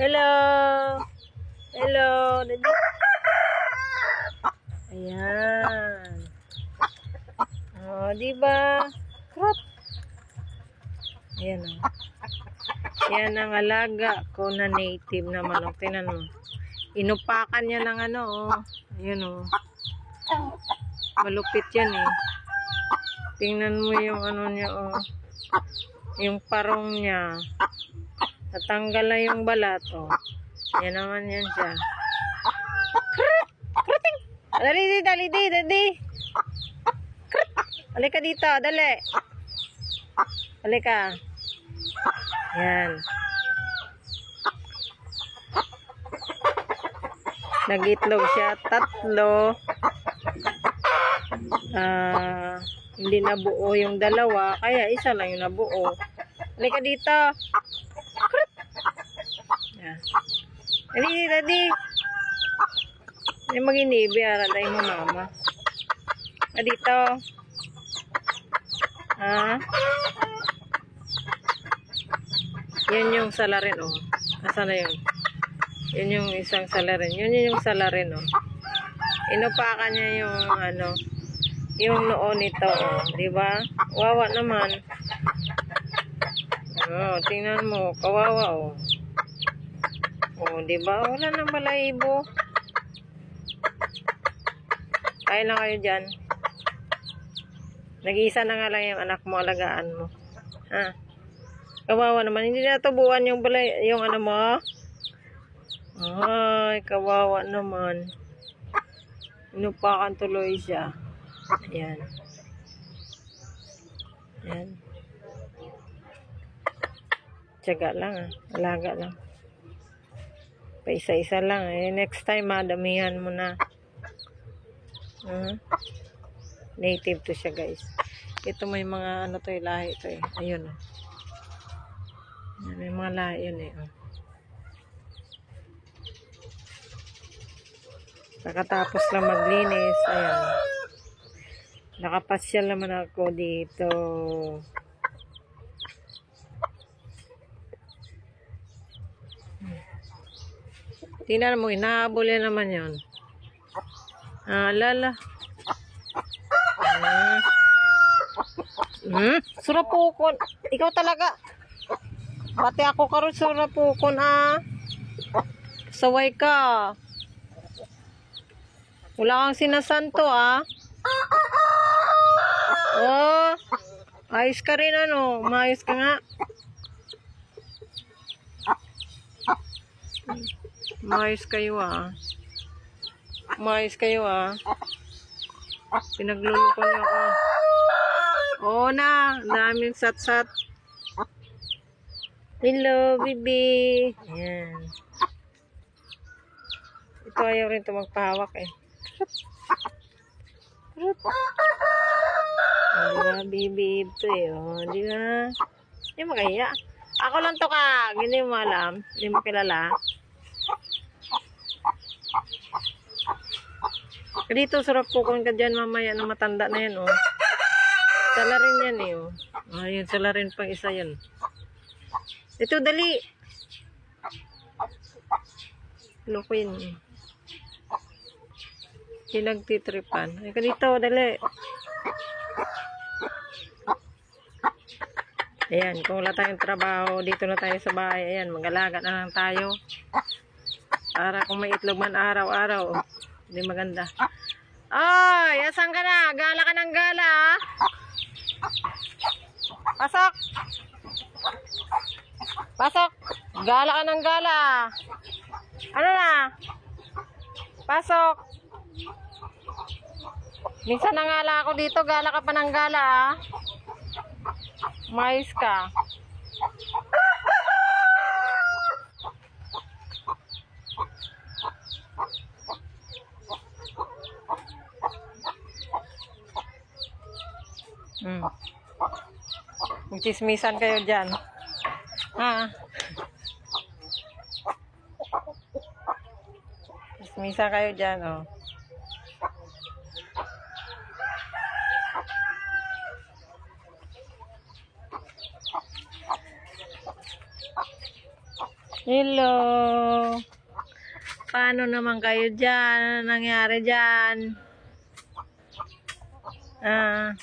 Hello. Hello. Ayan. Oh, di ba? Krot. Ayan oh. Yan ang alaga ko na native na manok. Tinan mo. Inupakan niya ng ano, oh. Ayun, oh. Malupit yan, eh. Tingnan mo yung ano niya, oh. Yung parong niya. Natanggal na yung balat, oh. Yan naman yan siya. Krut! Kruting! Dali, di, dali, di, dali. Krut! Halika dito, dali. Halika. Yan. Nagitlog siya. Tatlo. Ah, hindi nabuo yung dalawa. Kaya isa lang yung nabuo. Halika dito. Krut! Yan. Dali, dali. Yung mag-inibi, araday mo mama. Ah. Ha? Yan yung salarin, oh. Asa na yun? Yun yung isang salarin. Yun yun yung salarin, oh. Inupakan niya yung, ano, yung noo nito, oh. Diba? Wawa naman. Oh, tingnan mo. Kawawa, oh. Oh, diba? Wala nang balahibo. Kaya lang kayo dyan. Nag-iisa na nga lang yung anak mo, alagaan mo. Ha? Kawawa naman. Hindi na tubuan yung balay, yung ano mo. Ay, kawawa naman. Inupakan tuloy siya. Ayan. Ayan. Tiyaga lang ah. Alaga lang. Pa isa-isa lang eh. Next time madamihan mo na. Mhm. Native to siya guys. Ito may mga ano to eh, lahi to eh. Ayun oh. May mga lahi yun eh. Oh. Nakatapos lang maglinis. Ayan. Nakapasyal naman ako dito. Tingnan mo, hinahabol yan naman yun. Ah, lala. Ah. Hmm? Surapukon. Ikaw talaga. Pati ako karon surapukon ah. Saway ka. Wala kang sinasanto ah. Oh. Ayos ka rin ano. Maayos ka nga. Maayos kayo ah. Maayos kayo ah. Pinagluluko niyo ako. Oo na. Daming sat-sat. Hello, baby. Ayan. Ito ayaw rin ito magpahawak eh. Trut. Oh, di ba, baby? Ito eh. Oh, di ba? Hindi mo kaya. Ako lang to ka. Hindi mo alam. Hindi mo kilala. Dito, sarap pukon ka dyan mamaya na matanda na yan, oh. Sala rin yan, eh, oh. Oh, yun, sala rin pang isa yan. Ito, dali. Loko yun, eh. Pinagtitripan. Ay, ka dito, dali. Ayan, kung wala tayong trabaho, dito na tayo sa bahay. Ayan, mag-alaga na lang tayo. Para kung may itlog man araw-araw, oh, hindi maganda. Ay, asan ka na? Gala ka ng gala, ah. Pasok! Pasok! Gala ka ng gala. Ano na? Pasok! Minsan nangala ako dito, gala ka pa ng gala, ah. Mais ka. Hmm. Magchismisan kayo dyan. Ha? Chismisan kayo dyan, oh. Hello. Paano naman kayo dyan? Ano nangyari dyan? Ah.